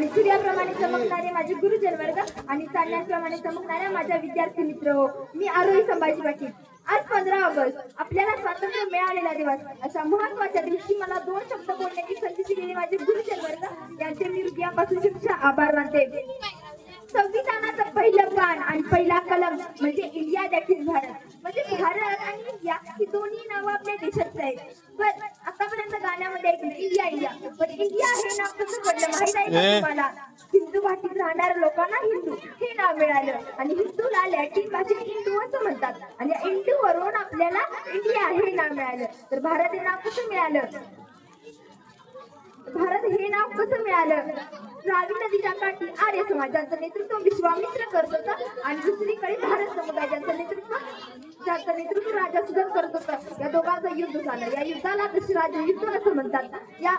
आणि सूर्याप्रमाणे चमकणारे माझे गुरुजन वर्ग आणि चांदण्याप्रमाणे चमकणाऱ्या माझ्या विद्यार्थी मित्र हो. मी आरोही संभाजी पाटील. आज पंधरा ऑगस्ट. आपल्याला स्वातंत्र्य मिळालेला दिवस. अशा महत्त्वाच्या दिवशी मला दोन शब्द बोलण्याची संधी दिलेली माझे गुरुजन वर्ग यांचे मी हृदयापासून शिक्षा आभार मानते. संविधानाचं पहिलं पान आणि पहिला कलम म्हणजे इंडिया दॅट इज भारत. म्हणजे भारत आणि इंडिया ही दोन्ही नावं आपल्या देशाची आहेत. इंडिया इंडिया पण इंडिया हे नाव कसं पडलं माहीत आहे का ए. तुम्हाला? हिंदू भाषेत राहणाऱ्या लोकांना हिंदू हे नाव मिळालं. आणि हिंदूला लॅटिन भाषेत हिंदू असं म्हणतात. आणि हिंदू वरून आपल्याला इंडिया हे नाव मिळालं. तर भारत हे नाव कसं मिळालं? भारत हे नाव कसं मिळालं? रावी नदीच्या काठी आर्य समाजाचं नेतृत्व विश्वामित्र करत होता. आणि दुसरीकडे भारत समुदायाचं नेतृत्व त्याचं नेतृत्व राजा सुधन करत होता. या दोघांचं युद्ध झालं. या युद्धाला दशराज युद्ध असं म्हणतात. या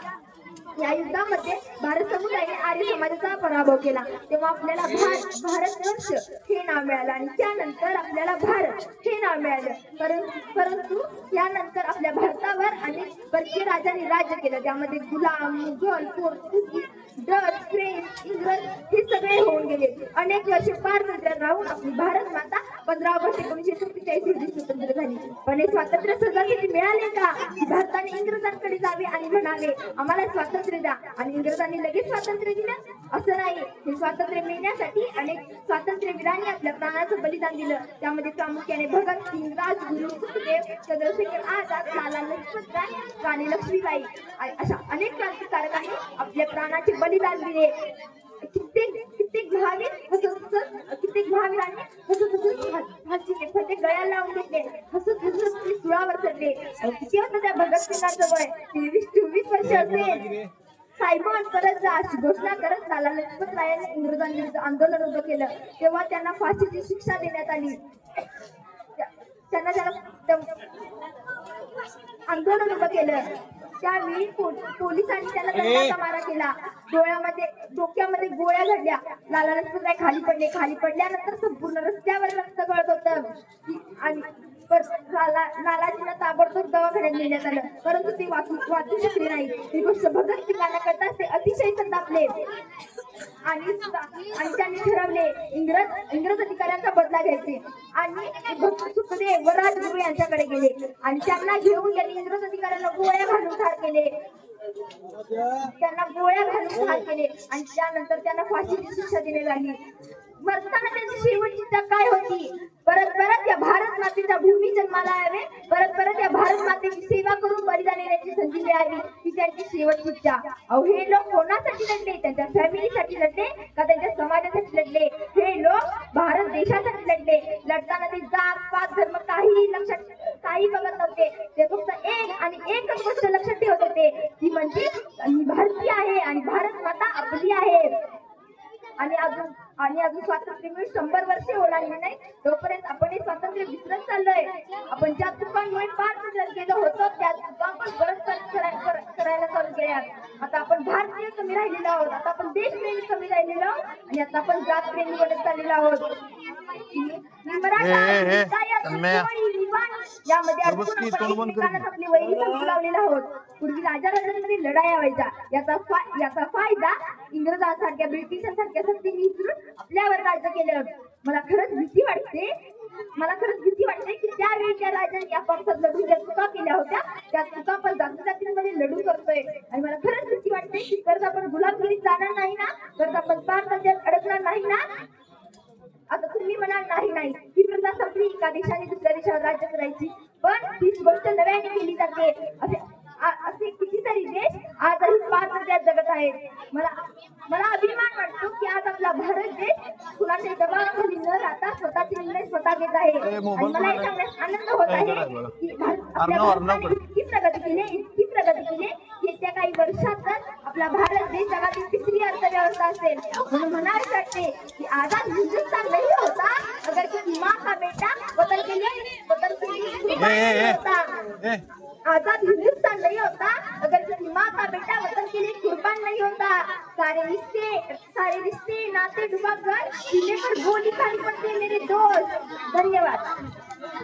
या युद्धामध्ये भारत समुदायाने आर्य समाजाचा पराभव केला. तेव्हा आपल्याला भारत भारतवर्ष हे नाव मिळालं. आणि त्यानंतर आपल्याला भारत हे नाव मिळालं. परंतु परंतु यानंतर आपल्या भारतावर अनेक परकीय राजांनी राज्य केलं. त्यामध्ये गुलाम मुघल पोर्तुगीज डच फ्रेंच इंग्रज हे सगळे होऊन गेले. अनेक वर्षे पार राहून आपली भारत माता पंधरा ऑगस्ट एकोणीशे सत्तेचाळीस रोजी स्वतंत्र पण हे स्वातंत्र्य सहजासहजी मिळाले का? भारताने इंग्रजांकडे जावे आणि म्हणावे आम्हाला स्वातंत्र्य द्या. आणि इंग्रजांनी लगेच स्वातंत्र्य दिलं. असं नाही हे स्वातंत्र्य मिळण्यासाठी अनेक स्वातंत्र्यवीरांनी आपल्या प्राणाचं बलिदान दिलं. त्यामध्ये प्रामुख्याने भगत सिंग राजगुरू सुखदेव चंद्रशेखर आझाद लाला लजपत राय राणी लक्ष्मीबाई अशा अनेक क्रांतिकारकांनी आपल्या प्राणाचे बलिदान दिले. कित्येक कित्येक महावीर हसत हसत कित्येक महावीरांनी हसत हसत फटे गळ्याला लावून घेतले. किती होतं त्या भगतसिंगाचं वय? तेवीस चोवीस वर्ष असेल. सायमन परत जा अशी घोषणा करत लाला लजपत रायांनी इंग्रजांविरुद्ध आंदोलन उभं केलं. तेव्हा त्यांना फाशीची शिक्षा देण्यात आली. त्या- त्यांना त्याला आंदोलन उभं केलं. त्यावेळी पोलिसांनी त्याला दंडाचा मारा केला. डोळ्यामध्ये डोक्यामध्ये गोळ्या घडल्या. लाला रस्ता खाली पडले खाली पडल्यानंतर संपूर्ण रस्त्यावर रक्त गळत होतं. आणि लालाजीला ताबडतोब दवाखान्यात नेण्यात आलं. परंतु ते वाचू वाचू शकले नाही. ही गोष्ट भगत सिंगांना करताच ते अतिशय संतापले. आणि आणि त्यांनी ठरवले इंग्रज इंग्रज अधिकाऱ्यांचा बदला घ्यायचे. आणि भक्त सुखदेव व राजगुरू यांच्याकडे गेले. आणि त्यांना घेऊन त्यांनी इंग्रज अधिकाऱ्यांना गोळ्या घालून ठार केले. त्यांना गोळ्या घालून ठार केले आणि त्यानंतर त्यांना फाशीची शिक्षा दिली लागली. मरताना त्यांची शेवटची काय होती? परत परत या भारत मातेच्या भूमी जन्माला यावे. परत परत या भारत मातेची सेवा करून बलिदान येण्याची संधी मिळावी. ही त्यांची शेवटची इच्छा. अहो हे लोक कोणासाठी लढले? त्यांच्या फॅमिलीसाठी लढले? का त्यांच्या समाजासाठी लढले? हे लोक भारत देशासाठी लढले लढताना ते जात पात धर्म काही लक्षात काही बघत नव्हते ते फक्त एक आणि एकच गोष्ट लक्षात ठेवत होते ती म्हणजे मी भारतीय आहे आणि भारत माता आपली आहे. आणि अजून आणि अजून स्वातंत्र्य मिळून शंभर वर्षे ओलांडली नाही. तोपर्यंत आपण हे स्वातंत्र्य विसरत चाललोय. आपण ज्या चुकांमुळे पार पडलं गेलो होतो त्या चुका आपण परत परत करा- कर- करायला चालू केल्यात. आता आपण भारतीय कमी राहिलेलो आहोत. आता आपण देशप्रेमी कमी राहिलेलो आहोत. आणि आता आपण जात प्रेमी बनत चाललेलो आहोत. यामध्ये आपली वैरी लावलेलो आहोत पूर्वी राजा राजांमध्ये लढाया व्हायच्या. याचा याचा फायदा इंग्रजांसारख्या ब्रिटिशांसारख्या शक्तींनी उचलून आपल्यावर राज्य केलं. मला खरंच भीती वाटते. मला खरंच भीती वाटते की त्यावेळी त्या राजांनी आपापसात लढून ज्या चुका केल्या होत्या त्या चुका आपण जाती जातींमध्ये लढून करतोय. आणि मला खरंच भीती वाटते की परत आपण गुलामगिरीत जाणार नाही ना परत आपण पार अडकणार नाही ना? आता तुम्ही म्हणाल नाही नाही. ही प्रथा संपली. एका देशाने देशावर राज्य करायची. पण हीच गोष्ट नव्याने केली जाते. असे असे कितीतरी देश आजही पाच नद्यात जगत आहेत. मला मला अभिमान वाटतो की आज आपला भारत देश कुणाच्या दबावाखाली न राहता स्वतःचे निर्णय स्वतः घेत आहे. आणि मला हे सांगण्यास आनंद होत आहे. की भारत-. इतकी प्रगती केली इतकी प्रगती केली येत्या काही वर्षातच आपला भारत देश जगातील तिसरी अर्थव्यवस्था असेल. म्हणून म्हणावे वाटते की आझाद हिंदुस्तान नाही होता अगर किसी माँ का बेटा वतन के लिए वतन के लिए कुर्बान ए, ए, नहीं ए. होता ए आजाद हिंदुस्तान नहीं होता. अगर माँ का बेटा वतन के लिए कुर्बान नहीं होता. सारे रिश्ते सारे रिश्ते नाते डुबा कर सीने पर गोली खानी पड़ती है मेरे दोस्त. धन्यवाद.